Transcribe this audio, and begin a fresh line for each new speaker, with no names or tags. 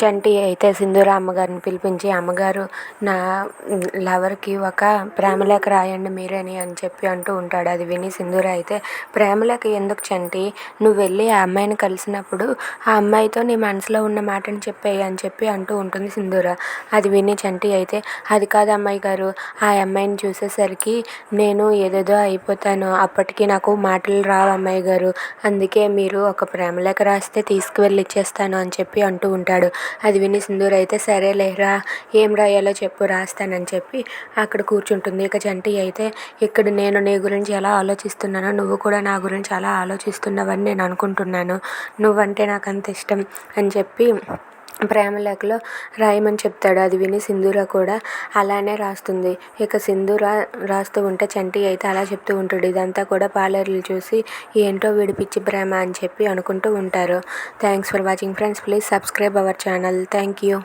చంటి అయితే సింధూర అమ్మగారిని పిలిపించి అమ్మగారు నా లవర్కి ఒక ప్రేమలేఖ రాయండి మీరని అని చెప్పి అంటూ ఉంటాడు. అది విని సింధూర అయితే ప్రేమలేఖ ఎందుకు చంటి? నువ్వు వెళ్ళి ఆ అమ్మాయిని కలిసినప్పుడు ఆ అమ్మాయితో నీ మనసులో ఉన్న మాటని చెప్పేయి అని చెప్పి అంటూ ఉంటుంది సింధూర. అది విని చంటి అయితే అది కాదు అమ్మాయి గారు ఆ అమ్మాయిని చూసేసరికి నేను ఏదేదో అయిపోతాను. అప్పటికి నాకు మాటలు రావు అమ్మాయి గారు. అందుకే మీరు ఒక ప్రేమలేఖ రాస్తే తీసుకువెళ్ళి ఇచ్చేస్తాను అని చెప్పి అంటూ ఉంటాడు. అది విని సింధూర్ అయితే సరే లేరా ఏం రాయాలో చెప్పు రాస్తానని చెప్పి అక్కడ కూర్చుంటుంది. ఇక జంటి అయితే ఇక్కడ నేను నీ గురించి ఎలా ఆలోచిస్తున్నానో నువ్వు కూడా నా గురించి అలా ఆలోచిస్తున్నావని నేను అనుకుంటున్నాను. నువ్వంటే నాకు అంత ఇష్టం అని చెప్పి ప్రేమలేఖలో రాయమని చెప్తాడు. అది విని సింధూర కూడా అలానే రాస్తుంది. ఇక సింధూర రాస్తూ ఉంటే చంటి అయితే అలా చెప్తూ ఉంటాడు. ఇదంతా కూడా పార్లర్లు చూసి ఏంటో విడిపించి ప్రేమ అని చెప్పి అనుకుంటూ ఉంటారు. Thanks for watching friends. Please subscribe our channel. Thank you